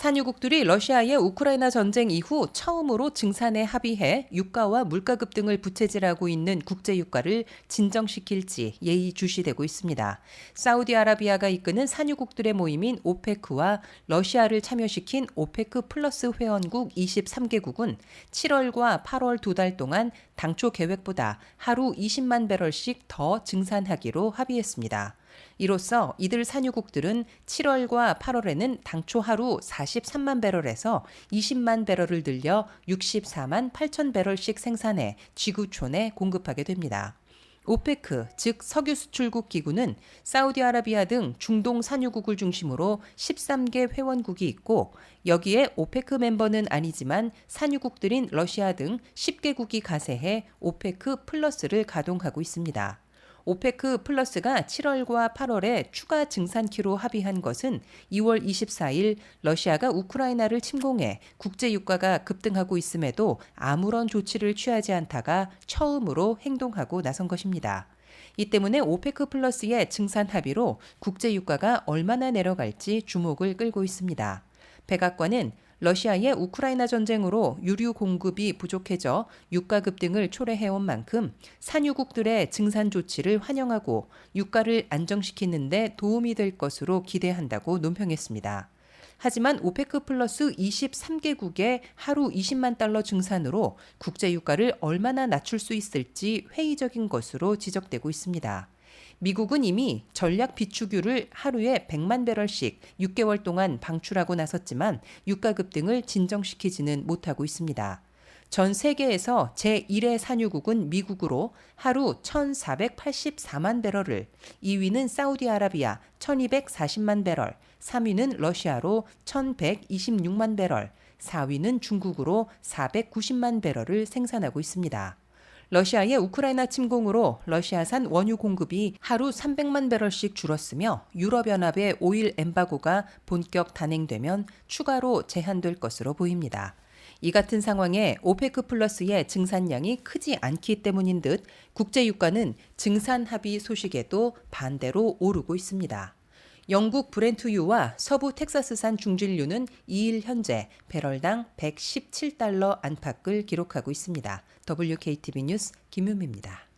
산유국들이 러시아의 우크라이나 전쟁 이후 처음으로 증산에 합의해 유가와 물가급 등을 부채질하고 있는 국제 유가를 진정시킬지 예의주시되고 있습니다. 사우디아라비아가 이끄는 산유국들의 모임인 오페크와 러시아를 참여시킨 오페크 플러스 회원국 23개국은 7월과 8월 두 달 동안 당초 계획보다 하루 20만 배럴씩 더 증산하기로 합의했습니다. 이로써 이들 산유국들은 7월과 8월에는 당초 하루 43만 배럴에서 20만 배럴을 늘려 64만 8천 배럴씩 생산해 지구촌에 공급하게 됩니다. 오페크, 즉 석유 수출국 기구는 사우디아라비아 등 중동 산유국을 중심으로 13개 회원국이 있고 여기에 오페크 멤버는 아니지만 산유국들인 러시아 등 10개국이 가세해 오페크 플러스를 가동하고 있습니다. 오페크 플러스가 7월과 8월에 추가 증산키로 합의한 것은 2월 24일 러시아가 우크라이나를 침공해 국제 유가가 급등하고 있음에도 아무런 조치를 취하지 않다가 처음으로 행동하고 나선 것입니다. 이 때문에 오페크 플러스의 증산 합의로 국제 유가가 얼마나 내려갈지 주목을 끌고 있습니다. 백악관은 러시아의 우크라이나 전쟁으로 유류 공급이 부족해져 유가 급등을 초래해온 만큼 산유국들의 증산 조치를 환영하고 유가를 안정시키는데 도움이 될 것으로 기대한다고 논평했습니다. 하지만 오페크 플러스 23개국의 하루 20만 달러 증산으로 국제 유가를 얼마나 낮출 수 있을지 회의적인 것으로 지적되고 있습니다. 미국은 이미 전략 비축유를 하루에 100만 배럴씩 6개월 동안 방출하고 나섰지만 유가 급등을 진정시키지는 못하고 있습니다. 전 세계에서 제1의 산유국은 미국으로 하루 1,484만 배럴을, 2위는 사우디아라비아 1,240만 배럴, 3위는 러시아로 1,126만 배럴, 4위는 중국으로 490만 배럴을 생산하고 있습니다. 러시아의 우크라이나 침공으로 러시아산 원유 공급이 하루 300만 배럴씩 줄었으며 유럽연합의 오일 엠바고가 본격 단행되면 추가로 제한될 것으로 보입니다. 이 같은 상황에 오페크 플러스의 증산량이 크지 않기 때문인 듯 국제 유가는 증산 합의 소식에도 반대로 오르고 있습니다. 영국 브렌트유와 서부 텍사스산 중진유는 2일 현재 배럴당 117달러 안팎을 기록하고 있습니다. WKTV 뉴스 김유미입니다.